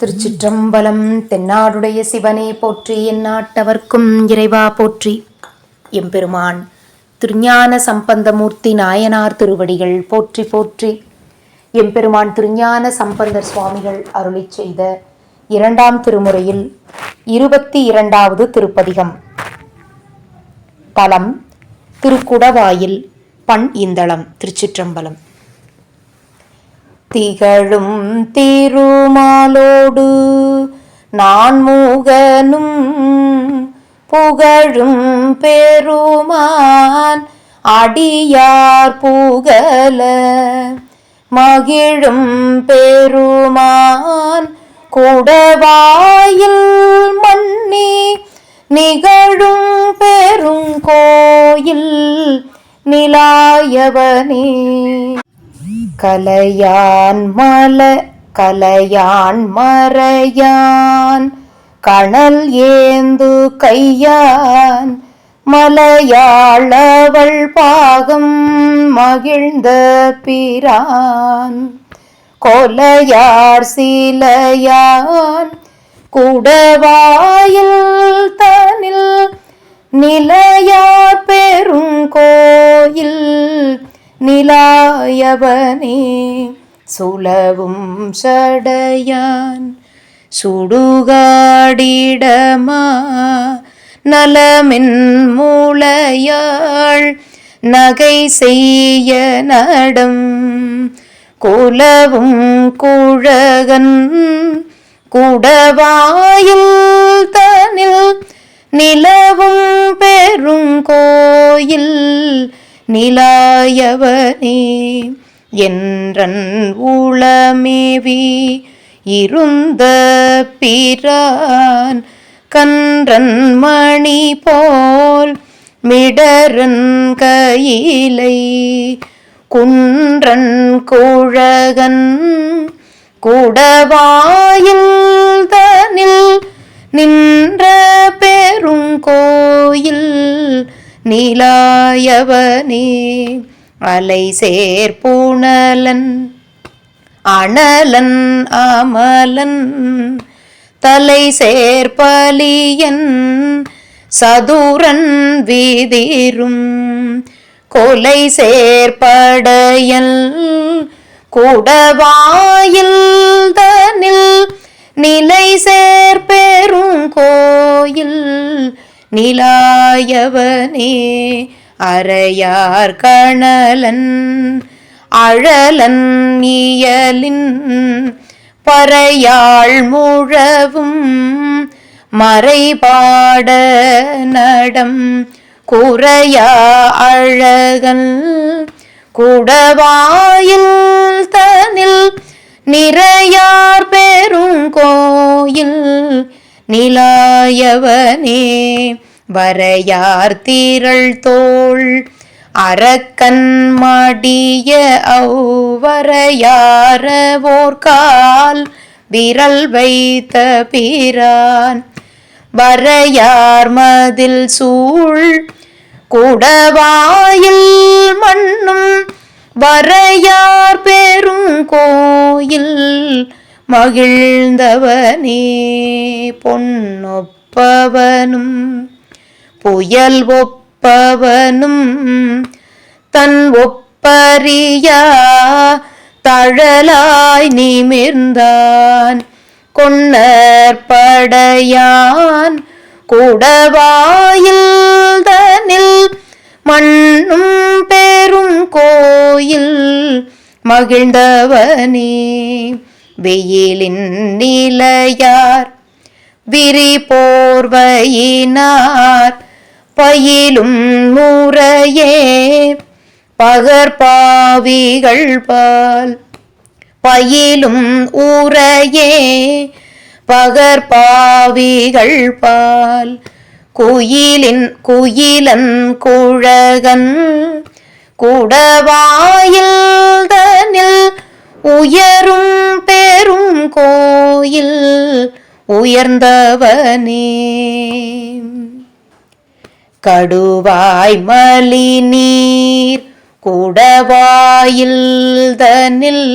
திருச்சிற்றம்பலம் தென்னாடுடைய சிவனே போற்றி எந்நாட்டவர்க்கும் இறைவா போற்றி. எம்பெருமான் திருஞான சம்பந்தமூர்த்தி நாயனார் திருவடிகள் போற்றி போற்றி. எம்பெருமான் திருஞான சம்பந்தர் சுவாமிகள் அருளி செய்த இரண்டாம் திருமுறையில் இருபத்தி இரண்டாவது திருப்பதிகம். தலம் திருக்குடவாயில் பண் இந்தளம் திருச்சிற்றம்பலம். திகழும் திருமாலோடு நான் மூகனும் புகழும் பெருமான் அடியார் புகழ மகிழும் பெருமான் குடவாயில் மன்னி நிகழும் பெருங்கோயில் நிலாயவனே. கலையான் மல கலையான் மறையான். கணல் ஏந்து கையான் மலையாளவள் பாகம் மகிழ்ந்த பிரான். கொலையார் சிலையான் குடவாயில் தனில் நிலையார் பெருங்கோயில். நிலாயவனே சுலவும் சடையான் சுடுகாடிடமா நலமின் மூளையாள் நகை செய்ய நடம் குலவும் குழகன் குடவாயில் நிலாயவனே என்றன் உளமேவி இருந்த பிரான் கன்றன் மணி போல் மிடரன் கையிலை குன்றன் குழகன் குடவாயில் தனில் நின்ற பெருங்கோயில் நிலா நீலாயவனே அலை சேர்ப்புணலன் அனலன் அமலன் தலை சேர்ப்பலியன் சதுரன் வீதிரும் கொலை சேர்ப்படையல் கூடவாயில் தனில் நிலை சேர்ப்பெரும் கோயில் நிலாயவனே அறையார் கணலன் அழலன் இயலின் பறையாள் முழவும் மறைபாட நடம் குறையா அழகன் குடவாயில் தனில் நிறையார் பெருங்கோயில் நிலாயவனே. வரையார் தீரள் தோள் அரக்கன் மடிய ஔவரையாரவோர்கால் விரல் வைத்த பிரான். வரையார் மதில் சூழ் குடவாயில் மண்ணும் வரையார் பெரும் கோயில் மகிழ்ந்தவனே பொன்னொப்பவனும். புயல் ஒப்பவனும் தன் ஒப்பரியா தழலாய் நிமிர்ந்தான். கொன்னற்படையான் குடவாயில் தனில் மண்ணும் பெரும் கோயில் மகிழ்ந்தவனே. வெயிலின் நிலையார் விரி போர்வையினார் பயிலும் நூறையே. பகர்பாவிகள் பால். பயிலும் ஊரையே பகர்பாவிகள் பால். குயிலின் குயிலன் குழகன். குடவாயில் தனில் உயரும் பெரும் கோயில் உயர்ந்தவனே. கடுவாய் மலி நீர் குடவாயில் தனில்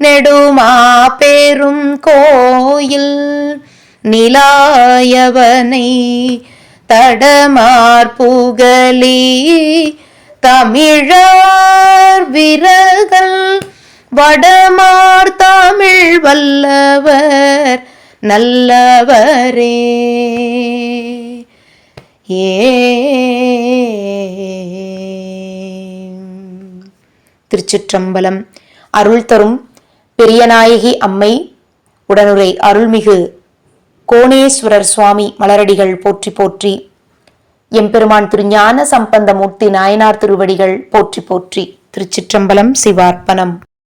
நெடுமா பெரும் கோயில் நிலாயவனை தடமார்புகலி தமிழார் விரகல் வடமார் தமிழ் வல்லவர் நல்லவரே. ஏ. திருச்சிற்றம்பலம். அருள் தரும் பெரியநாயகி அம்மை. உடனுரை அருள்மிகு கோணேஸ்வரர் சுவாமி மலரடிகள் போற்றி போற்றி. எம்பெருமான் திருஞான சம்பந்தமூர்த்தி நாயனார் திருவடிகள் போற்றி போற்றி. திருச்சிற்றம்பலம் சிவார்ப்பணம்.